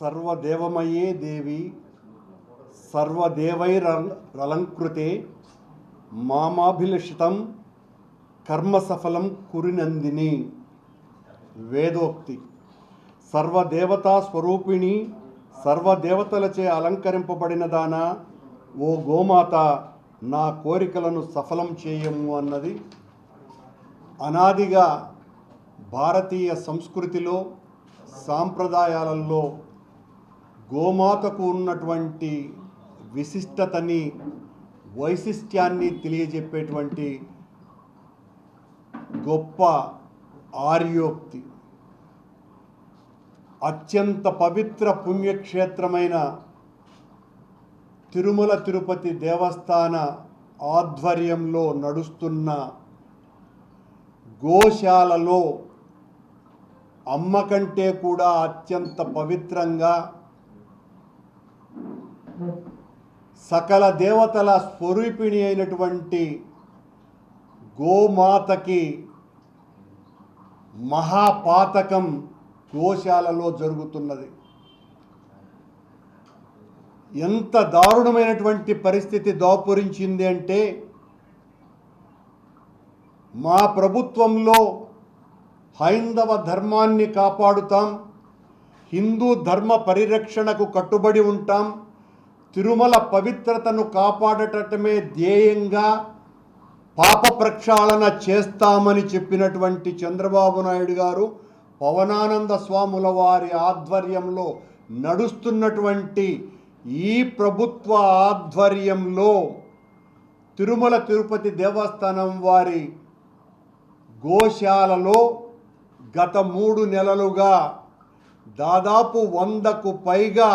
సర్వదేవమయే దేవి సర్వదేవైరలంకృతే మామాభిలషితం కర్మసఫలం కురినందిని. వేదోక్తి. సర్వదేవతా స్వరూపిణి సర్వదేవతలచే అలంకరింపబడిన దాన ఓ గోమాత నా కోరికలను సఫలం చేయము అన్నది అనాదిగా భారతీయ సంస్కృతిలో సాంప్రదాయాలలో గోమాతకు ఉన్నటువంటి విశిష్టతని వైశిష్ట్యాన్ని తెలియజెప్పేటువంటి గొప్ప ఆర్యోక్తి. అత్యంత పవిత్ర పుణ్యక్షేత్రమైన తిరుమల తిరుపతి దేవస్థాన ఆధ్వర్యంలో నడుస్తున్న గోశాలలో అమ్మ కంటే కూడా అత్యంత పవిత్రంగా సకల దేవతల స్వరూపిణి అయినటువంటి గోమాతకి మహాపాతకం గోశాలలో జరుగుతున్నది. ఎంత దారుణమైనటువంటి పరిస్థితి దాపురించింది అంటే మా ప్రభుత్వంలో హైందవ ధర్మాన్ని కాపాడుతాం హిందూ ధర్మ పరిరక్షణకు కట్టుబడి ఉంటాం తిరుమల పవిత్రతను కాపాడటమే ధ్యేయంగా పాప ప్రక్షాళన చేస్తామని చెప్పినటువంటి చంద్రబాబు నాయుడు గారు పవనానంద స్వాముల వారి ఆధ్వర్యంలో నడుస్తున్నటువంటి ఈ ప్రభుత్వ ఆధ్వర్యంలో తిరుమల తిరుపతి దేవస్థానం వారి గోశాలలో గత మూడు నెలలుగా దాదాపు వందకు పైగా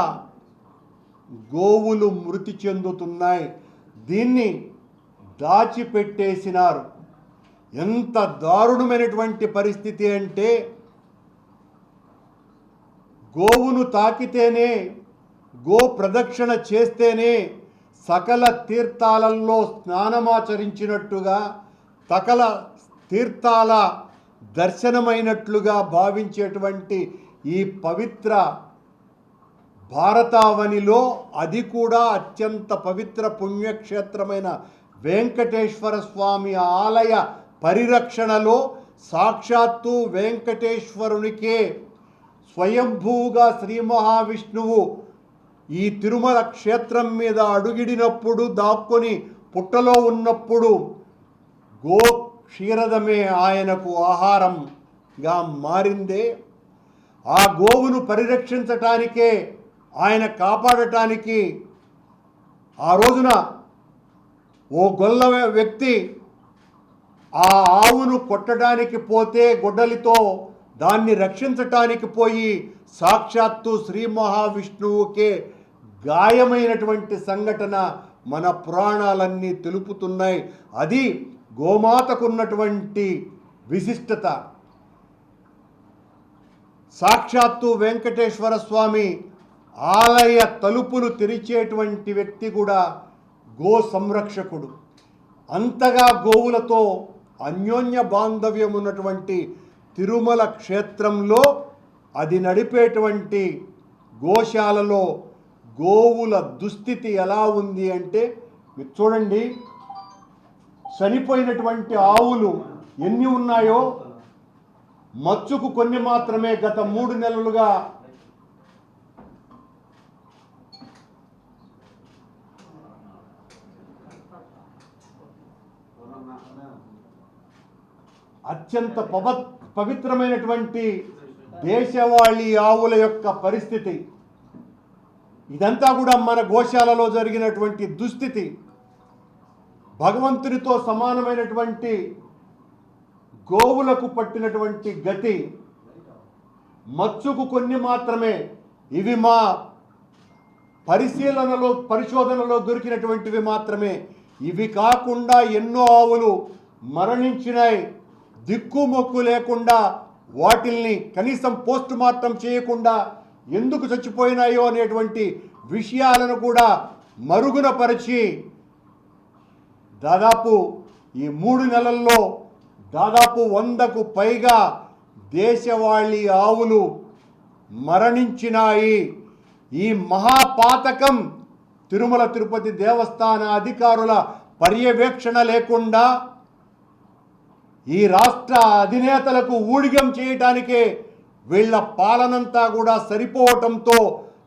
గోవులు మృతి చెందుతున్నాయి. దీన్ని దాచిపెట్టేసినారు. ఎంత దారుణమైనటువంటి పరిస్థితి అంటే గోవును తాకితేనే గో ప్రదక్షిణ చేస్తేనే సకల తీర్థాలలో స్నానమాచరించినట్టుగా సకల తీర్థాల దర్శనమైనట్లుగా భావించేటువంటి ఈ పవిత్ర భారతావనిలో అది కూడా అత్యంత పవిత్ర పుణ్యక్షేత్రమైన వెంకటేశ్వర స్వామి ఆలయ పరిరక్షణలో సాక్షాత్తు వెంకటేశ్వరునికే స్వయంభూగా శ్రీ మహావిష్ణువు ఈ తిరుమల క్షేత్రం మీద అడుగిడినప్పుడు దాక్కుని పుట్టలో ఉన్నప్పుడు గో క్షీరదమే ఆయనకు ఆహారంగా మారిందే. ఆ గోవును పరిరక్షించటానికే ఆయన కాపాడటానికి ఆ రోజున ఓ గొల్ల వ్యక్తి ఆ ఆవును కొట్టడానికి పోతే గొడ్డలితో దాన్ని రక్షించటానికి పోయి సాక్షాత్తు శ్రీ మహావిష్ణువుకే గాయమైనటువంటి సంఘటన మన పురాణాలన్నీ తెలుపుతున్నాయి. అది గోమాతకున్నటువంటి విశిష్టత. సాక్షాత్తు వెంకటేశ్వర స్వామి ఆలయ తలుపులు తెరిచేటువంటి వ్యక్తి కూడా గో సంరక్షకుడు. అంతగా గోవులతో అన్యోన్య బాంధవ్యం ఉన్నటువంటి తిరుమల క్షేత్రంలో అది నడిపేటువంటి గోశాలలో గోవుల దుస్థితి ఎలా ఉంది అంటే మీరు చూడండి చనిపోయినటువంటి ఆవులు ఎన్ని ఉన్నాయో? మచ్చుకు కొన్ని మాత్రమే గత మూడు నెలలుగా అత్యంత పవ పవిత్రమైనటువంటి దేశవాళీ ఆవుల యొక్క పరిస్థితి. ఇదంతా కూడా మన గోశాలలో జరిగినటువంటి దుస్థితి. భగవంతునితో సమానమైనటువంటి గోవులకు పట్టినటువంటి గతి. మచ్చుకు కొన్ని మాత్రమే. ఇవి మా పరిశీలనలో పరిశోధనలో దొరికినటువంటివి మాత్రమే. ఇవి కాకుండా ఎన్నో ఆవులు మరణించినాయి. దిక్కుమొక్కు లేకుండా వాటిల్ని కనీసం పోస్ట్ మార్టం చేయకుండా ఎందుకు చచ్చిపోయినాయో అనేటువంటి విషయాలను కూడా మరుగున పరిచి దాదాపు ఈ మూడు నెలల్లో దాదాపు వందకు పైగా దేశవాళీ ఆవులు మరణించినాయి. ఈ మహాపాతకం తిరుమల తిరుపతి దేవస్థాన అధికారుల పర్యవేక్షణ లేకుండా ఈ రాష్ట్ర అధినేతలకు ఊడిగం చేయటానికే వీళ్ళ పాలనంతా కూడా సరిపోవటంతో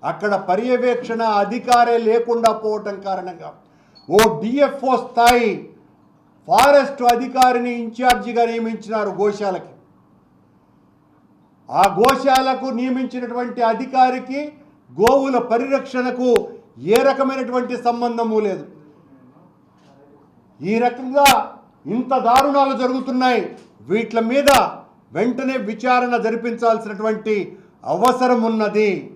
అక్కడ పర్యవేక్షణ అధికారే లేకుండా పోవటం కారణంగా ఓ డిఎఫ్ఓ స్థాయి ఫారెస్ట్ అధికారిని ఇన్ఛార్జిగా నియమించినారు గోశాలకి. ఆ గోశాలకు నియమించినటువంటి అధికారికి గోవుల పరిరక్షణకు ఏ రకమైనటువంటి సంబంధము లేదు. ఈ రకంగా ఇంత దారుణాలు జరుగుతున్నాయి. వీట్ల మీద వెంటనే విచారణ జరిపించాల్సినటువంటి అవసరం ఉన్నది